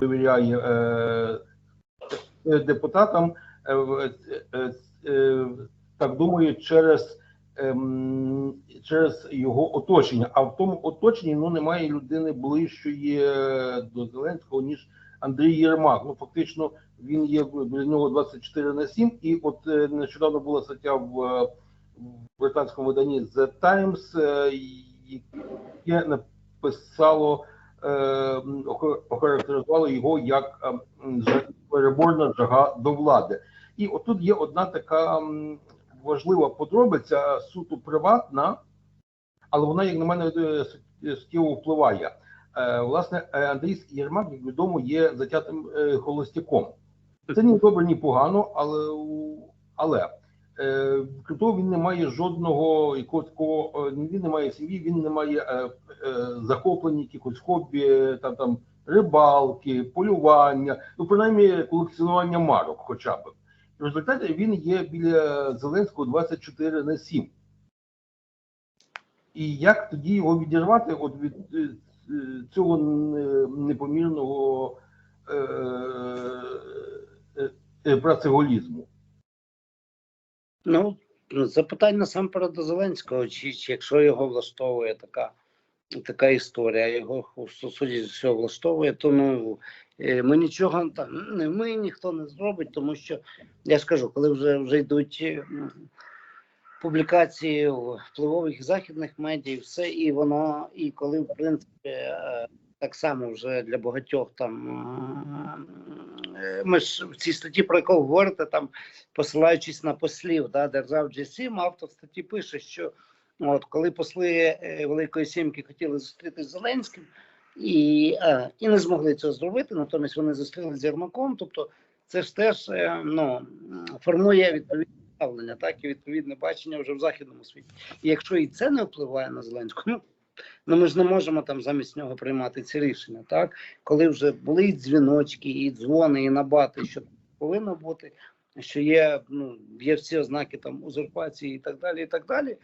довіряє е, е, депутатам, е, так думаю, через, ем, через його оточення. А в тому оточенні ну, немає людини ближчої до Зеленського, ніж Андрій Єрмак. Ну, фактично, він є біля нього 24 на 7. І от нещодавно була стаття в, британському виданні The Times, яке написало е, охо- його як е, переборна жага до влади. І отут є одна така важлива подробиця, суто приватна, але вона, як на мене, е, суттєво впливає. Е, Власне, е, Андрій Єрмак, як відомо, є затятим холостяком. Це ні добре, ні погано, але, але крім того, він не має жодного якогось такого, він не має сім'ї, він не має е, е, якихось хобі, там там рибалки, полювання, ну принаймні колекціонування марок, хоча б. В результаті він є біля Зеленського 24 на 7. І як тоді його відірвати от від е, е, цього непомірного е, е, працеголізму? Ну, запитання насамперед до Зеленського, чи, чи якщо його влаштовує така, така історія, його з всього влаштовує, то ну е, ми нічого там не ми, ніхто не зробить, тому що я ж кажу, коли вже вже йдуть е, публікації впливових західних медіа, все, і воно, і коли в принципі. е, Так само вже для багатьох там ми ж в цій статті, про яку говорите, там посилаючись на послів да, держав G7, автор статті пише, що от коли посли е, Великої Сімки хотіли зустрітися з Зеленським і, е, і не змогли цього зробити, натомість вони зустрілися з Єрмаком. Тобто, це ж теж е, ну, формує відповідне ставлення, так і відповідне бачення вже в західному світі. І якщо і це не впливає на Зеленського, ну Ну, ми ж не можемо там замість нього приймати ці рішення, так? Коли вже були дзвіночки, і дзвони, і набати, що повинно бути, що є, ну, є всі ознаки там узурпації і так далі, і так далі.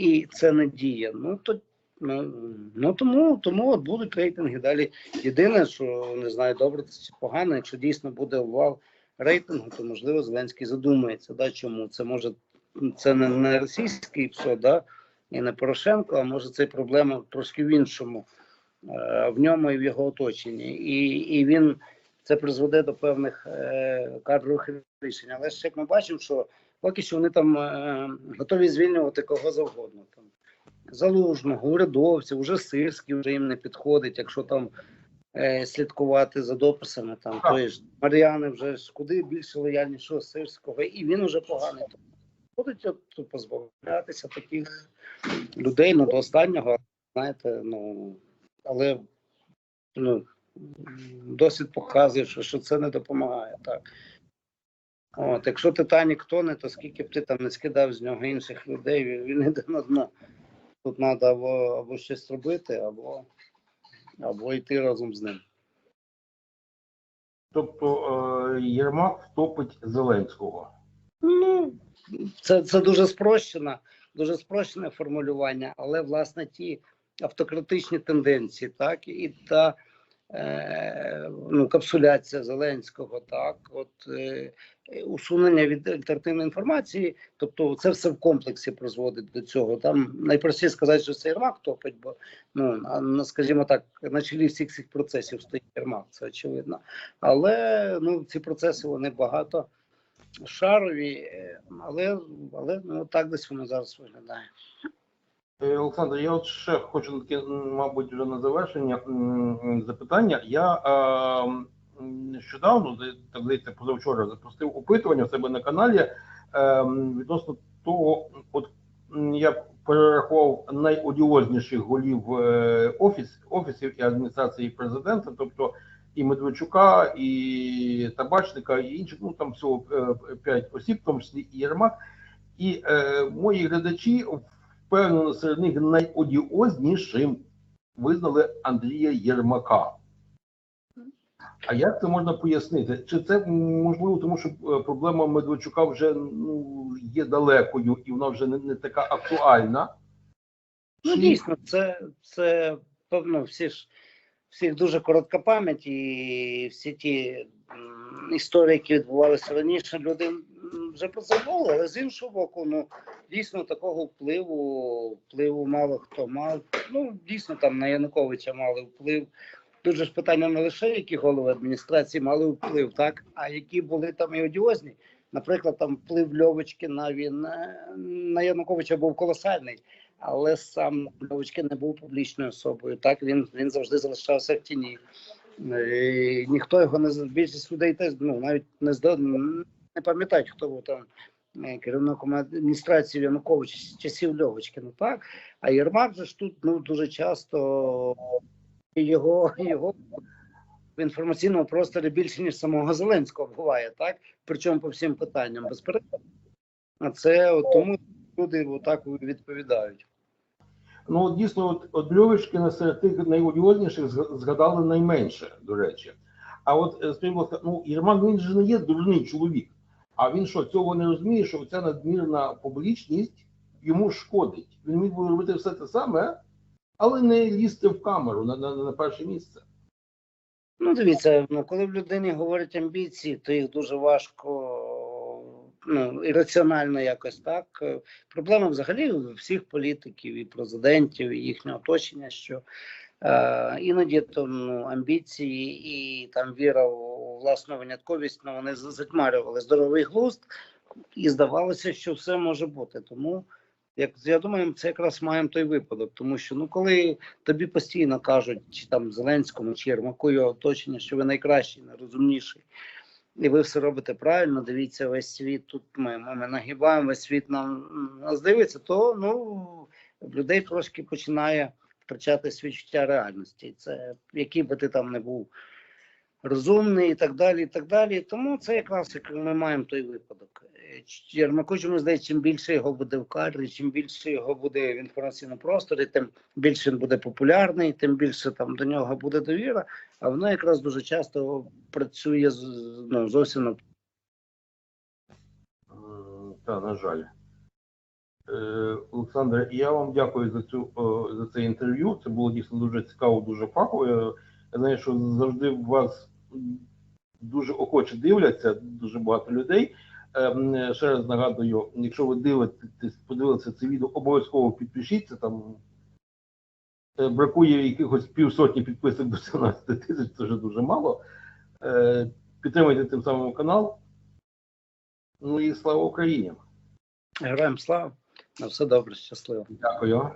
І це не діє. Ну, то, ну, ну тому, тому от будуть рейтинги далі. Єдине, що не знаю, добре чи погано, якщо дійсно буде обвал рейтингу, то можливо Зеленський задумається, да, чому це може це не, не російський ПСО, да, і не Порошенко, а може це проблема трошки в іншому, е, в ньому і в його оточенні. І, і він це призведе до певних е, кадрових рішень. Але ж як ми бачимо, що поки що вони там е, готові звільнювати кого завгодно. Там залужного, урядовців, уже сирський вже їм не підходить, якщо там е, слідкувати за дописами, там тої ж Мар'яни вже ж куди більше лояльнішого сирського, і він уже поганий. Будуть от позбавлятися таких людей ну, до останнього, знаєте, ну але ну, досвід показує, що, що це не допомагає. Так. От, якщо Титанік тоне, то скільки б ти там не скидав з нього інших людей, він, він йде на дно. Тут треба або, або щось робити, або, або йти разом з ним. Тобто е, Єрмак втопить Зеленського. Ну, це, це дуже спрощена, дуже спрощене формулювання, але власне ті автократичні тенденції, так, і та ну, капсуляція Зеленського, так, от е, усунення від альтернативної інформації, тобто це все в комплексі призводить до цього. Там найпростіше сказати, що це Єрмак топить, бо ну, скажімо так, на чолі всіх цих процесів стоїть Єрмак, це очевидно. Але ну, ці процеси вони багато шарові, е, але, але ну, так десь воно зараз виглядає. Е, Олександр, я от ще хочу таке, мабуть, вже на завершення запитання. Я е, нещодавно, так здається, позавчора запустив опитування в себе на каналі е, відносно того, от я перерахував найодіозніших голів е, офіс, офісів і адміністрації президента, тобто і Медведчука, і Табачника, і інших, ну там всього е, п'ять осіб, в тому числі і Єрмак. І е, мої глядачі впевнено серед них найодіознішим визнали Андрія Єрмака. А як це можна пояснити? Чи це можливо, тому що е, проблема Медведчука вже ну, є далекою і вона вже не, не така актуальна? Ну, Чи- дійсно, це, це певно, всі ж всіх дуже коротка пам'ять, і всі ті історії, які відбувалися раніше, люди вже про це забули, але з іншого боку, ну дійсно такого впливу, впливу мало хто мав. Ну, дійсно, там на Януковича мали вплив. Тут же ж питання не лише, які голови адміністрації мали вплив, так, а які були там і одіозні. Наприклад, там вплив Льовочкина він е, на Януковича був колосальний, але сам Льовочкин не був публічною особою. Так він, він завжди залишався в тіні. Е, Ніхто його не більшість людей теж ну навіть не не пам'ятають, хто був там керівником адміністрації Януковича з часів Льовочкина. Так а Єрмак же ж тут ну дуже часто його його в інформаційному просторі більше ніж самого Зеленського буває, так причому по всім питанням безперечно. А це от тому люди отак відповідають. Ну, от дійсно, от, от Льовочкина серед тих найодіозніших згадали найменше, до речі. А от е, скажіть, ну Єрмак він же не є дурний чоловік. А він що, цього не розуміє, що ця надмірна публічність йому шкодить. Він міг би робити все те саме, але не лізти в камеру на, на, на перше місце. Ну, дивіться, ну коли в людині говорять амбіції, то їх дуже важко ну, ірраціонально якось так. Проблема взагалі всіх політиків і президентів, і їхнього оточення, що е, іноді то ну, амбіції і там віра у власну винятковість, ну, вони за- затьмарювали здоровий глузд, і здавалося, що все може бути. Тому як я думаю, це якраз маємо той випадок, тому що ну коли тобі постійно кажуть, чи там Зеленському, чи Єрмаку його оточення, що ви найкращий, найрозумніший, і ви все робите правильно. Дивіться, весь світ тут ми, ми нагибаємо, весь світ нам нас дивиться, то ну людей трошки починає втрачати відчуття реальності. Це який би ти там не був розумний і так далі. і так далі. Тому це якраз як ми маємо той випадок. Е, Ч- чому здається, чим більше його буде в кадрі, чим більше його буде в інформаційному просторі, тим більше він буде популярний, тим більше там до нього буде довіра. А воно якраз дуже часто працює ну, зовсім на Та, на жаль. Е, Олександре, я вам дякую за цю е, за це інтерв'ю. Це було дійсно дуже цікаво, дуже фахово. Я знаю, що завжди вас дуже охоче дивляться, дуже багато людей. Ем, Ще раз нагадую, якщо ви дивитесь, подивилися це відео, обов'язково підпишіться. Там е, бракує якихось півсотні підписок до 17 тисяч, це вже дуже мало. Е, Підтримуйте тим самим канал. Ну і слава Україні! героям слава. На все добре, щасливо. Дякую.